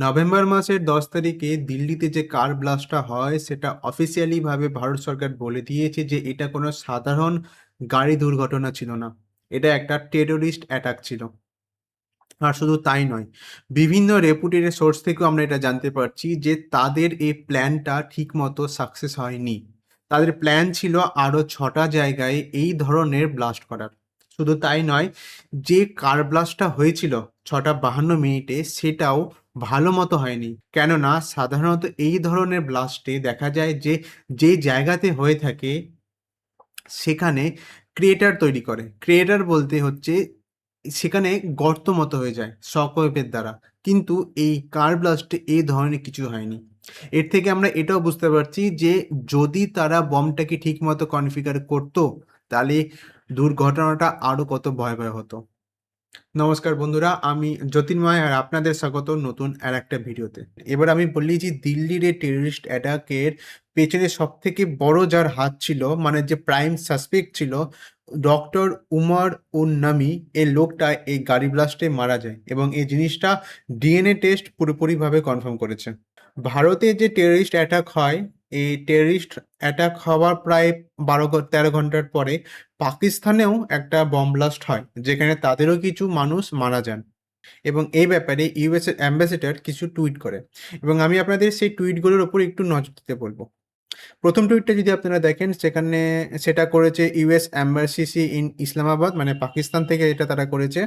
November মাসের দশ তারিখে দিল্লিতে যে কার ব্লাস্টটা হয়, সেটা অফিসিয়ালি ভাবে ভারত সরকার বলে দিয়েছে যে এটা কোনো সাধারণ গাড়ি দুর্ঘটনা ছিল না। এটা একটা টেরোরিস্ট অ্যাটাক ছিল। আর শুধু তাই নয়, বিভিন্ন রেপুটেড সোর্স থেকেও আমরা এটা জানতে পারছি যে তাদের এই প্ল্যানটা ঠিকমতো সাকসেস হয়নি। তাদের প্ল্যান ছিল আরও ছটা জায়গায় এই ধরনের ব্লাস্ট করার। শুধু তাই নয়, যে কার ব্লাস্টটা হয়েছিল ছটা বাহান্ন মিনিটে সেটাও ভালো মতো হয়নি। কেননা সাধারণত এই ধরনের ব্লাস্টে দেখা যায় যে যে জায়গাতে হয়ে থাকে সেখানে ক্রিয়েটার তৈরি করে। ক্রিয়েটার বলতে হচ্ছে সেখানে গর্ত মতো হয়ে যায় শকওয়েভের দ্বারা। কিন্তু এই কার ব্লাস্টে এই ধরনের কিছু হয়নি। এর থেকে আমরা এটাও বুঝতে পারছি যে, যদি তারা বমটাকে ঠিক মতো কনফিগার করতো, তাহলে দুর্ঘটনাটা আরও কত ভয়াবহ হতো। নমস্কার বন্ধুরা, আমি জ্যোতির্ময় আর আপনাদের স্বাগত নতুন আর একটা ভিডিওতে। এবার আমি বললি যে দিল্লির এই টেররিস্ট অ্যাটাকের পেছনে সব থেকে বড় যার হাত ছিল মানে যে প্রাইম সাসপেক্ট ছিল ডক্টর উমর উন নামি, এই লোকটা এই গাড়ি ব্লাস্টে মারা যায় এবং এই জিনিসটা ডিএনএ টেস্ট পুরোপুরিভাবে কনফার্ম করেছে। ভারতে যে টেররিস্ট অ্যাটাক হয় এই টেরিস্ট অ্যাটাক হওয়ার প্রায় বারো তেরো ঘণ্টার পরে পাকিস্তানেও একটা বম ব্লাস্ট হয়, যেখানে তাদেরও কিছু মানুষ মারা যান। এবং এই ব্যাপারে ইউএস এর অ্যাম্বাসেডর কিছু টুইট করে। এবং আমি আপনাদের সেই টুইটগুলোর ওপর একটু নজর দিতে বলব। প্রথম টুইটটা যদি আপনারা দেখেন, সেখানে সেটা করেছে ইউএস অ্যাম্বাসিসি ইন ইসলামাবাদ মানে পাকিস্তান থেকে এটা তারা করেছে।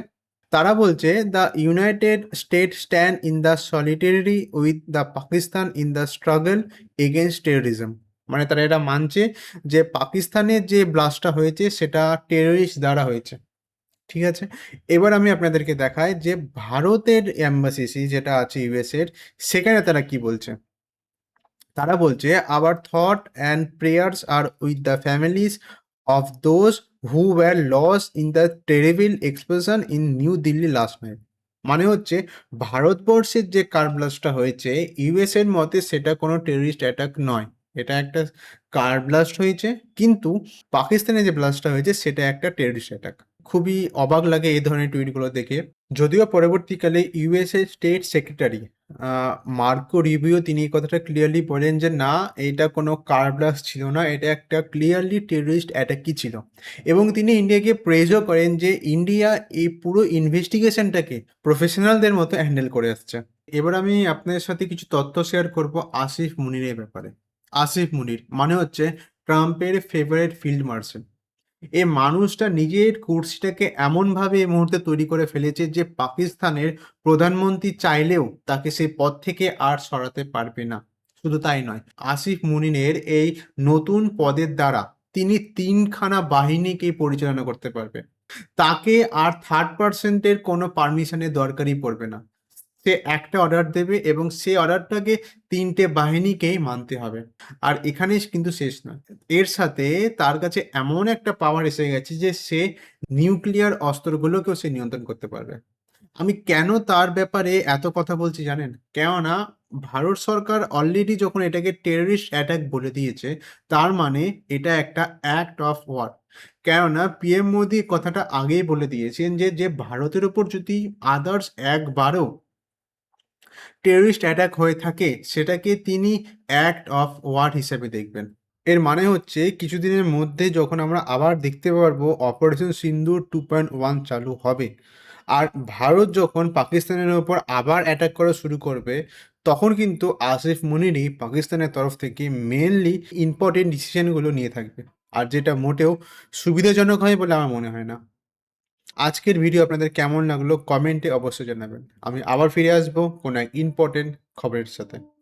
তারা বলছে the United State stand in the solitary with the Pakistan in the struggle against terrorism মানে তারা এটা মানছে যে পাকিস্তানের যে ব্লাস্টটা হয়েছে, সেটা টেররিস্ট দ্বারা হয়েছে। ঠিক আছে? এবার আমি আপনাদেরকে দেখাই যে ভারতের অ্যাম্বাসিসি যেটা আছে ইউএস এর, সেখানে তারা কি বলছে? তারা বলছে our thought and prayers are with the families of those who were lost in the terrible explosion in New Delhi last night মানে হচ্ছে, ভারতবর্ষের যে কার ব্লাস্টটা হয়েছে ইউএস এর মতে সেটা কোনো টেররিস্ট অ্যাটাক নয়। এটা একটা কার ব্লাস্ট হয়েছে, কিন্তু পাকিস্তানে যে ব্লাস্টটা হয়েছে, সেটা একটা টেররিস্ট অ্যাটাক খুবই অবাক লাগে এই ধরনের টুইটগুলো দেখে। যদিও পরবর্তীকালে USA state secretary Marco Rubio তিনি এই কথাটা ক্লিয়ারলি বলেন যে, না, এটা কোনো কার ব্লাস্ট ছিল না, এটা একটা ক্লিয়ারলি টেররিস্ট অ্যাটাকই ছিল। এবং তিনি ইন্ডিয়াকে প্রেজও করেন যে ইন্ডিয়া এই পুরো ইনভেস্টিগেশনটাকে প্রফেশনালদের মতো হ্যান্ডেল করে আসছে। এবার আমি আপনাদের সাথে কিছু তথ্য শেয়ার করব আসিফ মুনিরের ব্যাপারে। আসিফ মুনির মানে হচ্ছে ট্রাম্পের ফেভারিট ফিল্ড মার্শাল এই মানুষটা নিজের কুর্সিটাকে এমনভাবে এই মুহূর্তে তৈরি করে ফেলেছে যে পাকিস্তানের প্রধানমন্ত্রী চাইলেও তাকে সেই পদ থেকে আর সরাতে পারবে না। শুধু তাই নয়, আসিফ মুনিনের এই নতুন পদের দ্বারা তিনি তিনখানা বাহিনীকে পরিচালনা করতে পারবে তাকে আর থার্ড পার্সেন্টের কোনো পারমিশনের দরকারই পড়বে না। সে একটা অর্ডার দেবে এবং সেই অর্ডারটাকে তিনটে বাহিনীকেই মানতে হবে। আর এখানেই কিন্তু শেষ না এর সাথে তার কাছে এমন একটা পাওয়ার এসে গেছে যে সে নিউক্লিয়ার অস্ত্রগুলোকেও সে নিয়ন্ত্রণ করতে পারবে। আমি কেন তার ব্যাপারে এত কথা বলছি জানেন? কেননা ভারত সরকার অলরেডি যখন এটাকে টেররিস্ট অ্যাটাক বলে দিয়েছে, তার মানে এটা একটা অ্যাক্ট অফ ওয়ার কেননা পিএম মোদি কথাটা আগেই বলে দিয়েছেন যে যে ভারতের উপর যদি আদার্স একবারও টেররিস্ট অ্যাটাক হয়ে থাকে, সেটাকে তিনি অ্যাক্ট অফ ওয়ার হিসেবে দেখবেন। এর মানে হচ্ছে কিছুদিনের মধ্যে যখন আমরা আবার দেখতে পারব operation Sindoor two point one চালু হবে। আর ভারত যখন পাকিস্তানের ওপর আবার অ্যাটাক করা শুরু করবে, তখন কিন্তু আসিফ মুনিরই পাকিস্তানের তরফ থেকে মেনলি ইম্পর্টেন্ট ডিসিশনগুলো নিয়ে থাকবে। আর যেটা মোটেও সুবিধাজনক হয় বলে আমার মনে হয় না। আজকের ভিডিও আপনাদের কেমন লাগল? কমেন্টে অবশ্যই জানাবেন। আমি আবার ফিরে আসব কোনো ইম্পর্টেন্ট খবরের সাথে।